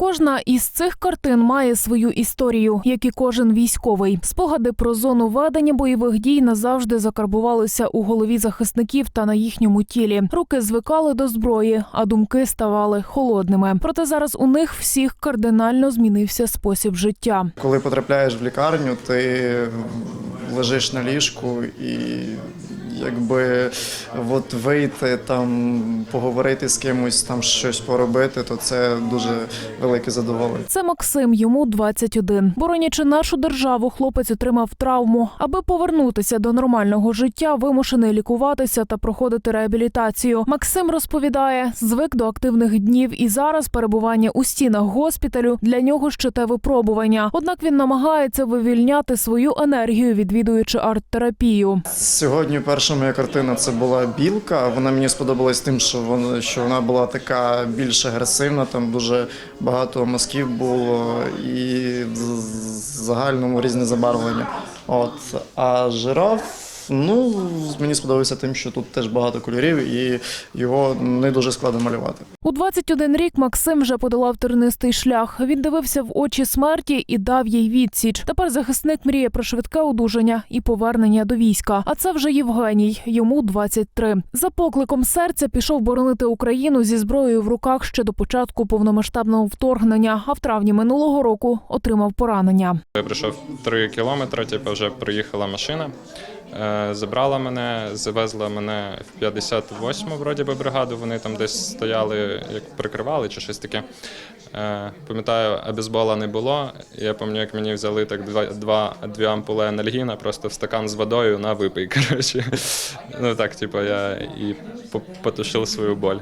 Кожна із цих картин має свою історію, як і кожен військовий. Спогади про зону ведення бойових дій назавжди закарбувалися у голові захисників та на їхньому тілі. Руки звикали до зброї, а думки ставали холодними. Проте зараз у них всіх кардинально змінився спосіб життя. Коли потрапляєш в лікарню, ти лежиш на ліжку і якби от вийти там, поговорити з кимось, там щось поробити, то це дуже велике задоволення. Це Максим, йому 21. Боронячи нашу державу, хлопець отримав травму. Аби повернутися до нормального життя, вимушений лікуватися та проходити реабілітацію. Максим розповідає, звик до активних днів і зараз перебування у стінах госпіталю для нього ще те випробування. Однак він намагається вивільняти свою енергію, відвідуючи арт-терапію. Сьогодні перша моя картина це була білка. Вона мені сподобалась тим, що вона що вона була така більш агресивна. Там дуже багато мазків було і в загальному різне забарвлення. От а жираф. Ну, мені сподобався тим, що тут теж багато кольорів, і його не дуже складно малювати. У 21 рік Максим вже подолав тернистий шлях. Він дивився в очі смерті і дав їй відсіч. Тепер захисник мріє про швидке одужання і повернення до війська. А це вже Євгеній. Йому 23. За покликом серця пішов боронити Україну зі зброєю в руках ще до початку повномасштабного вторгнення. А в травні минулого року отримав поранення. Я пройшов три кілометри, типу, вже приїхала машина, забрала мене, завезла мене в 58-му вроді би бригаду. Вони там десь стояли, як прикривали чи щось таке. Е, Пам'ятаю, обезбола не було. Я пам'ятаю, як мені взяли так два, два дві ампули анальгіна просто в стакан з водою на випий. Коротше. Ну так, типу, я і потушив свою боль.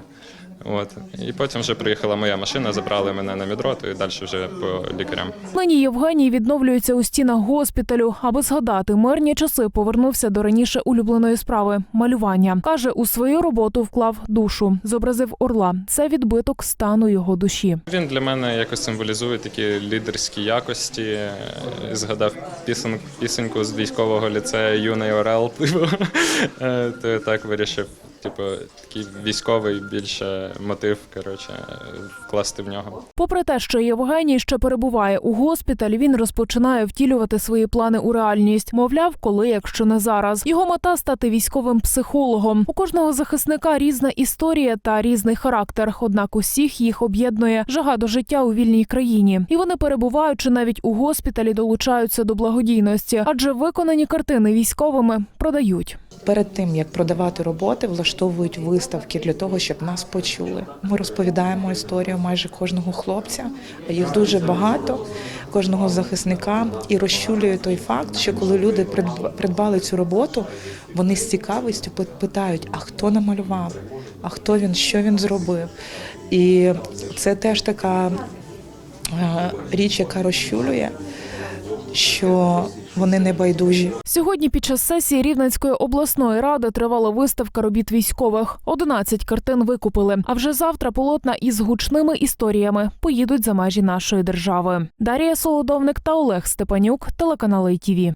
От. І потім вже приїхала моя машина, забрали мене на медроту і далі вже по лікарям. Нині Євгеній відновлюється у стінах госпіталю, аби згадати мирні часи. Повернувся до раніше улюбленої справи малювання. каже, у свою роботу вклав душу, зобразив орла. Це відбиток стану його душі. Він для мене якось символізує такі лідерські якості. Е, Згадав пісен, пісеньку з військового ліцею Юний Орел. Типу, Е, то так вирішив. Типу, такий військовий більше мотив, коротше, вкласти в нього. Попри те, що Євгеній ще перебуває у госпіталі, він розпочинає втілювати свої плани у реальність. Мовляв, коли, якщо не зараз. Його мета стати військовим психологом. У кожного захисника різна історія та різний характер. Однак усіх їх об'єднує жага до життя у вільній країні. І вони, перебуваючи навіть у госпіталі, долучаються до благодійності, адже виконані картини військовими продають. Перед тим як продавати роботи, влаштовують виставки для того, щоб нас почули. Ми розповідаємо історію майже кожного хлопця, їх дуже багато, кожного захисника, і розчулює той факт, що коли люди придб- придбали цю роботу, вони з цікавістю пи- питають: а хто намалював, а хто він, що він зробив. І це теж така е, річ, яка розчулює, що вони не байдужі. Сьогодні під час сесії Рівненської обласної ради тривала виставка робіт військових. 11 картин викупили. А вже завтра полотна із гучними історіями поїдуть за межі нашої держави. Дарія Солодовник та Олег Степанюк, телеканали ITV.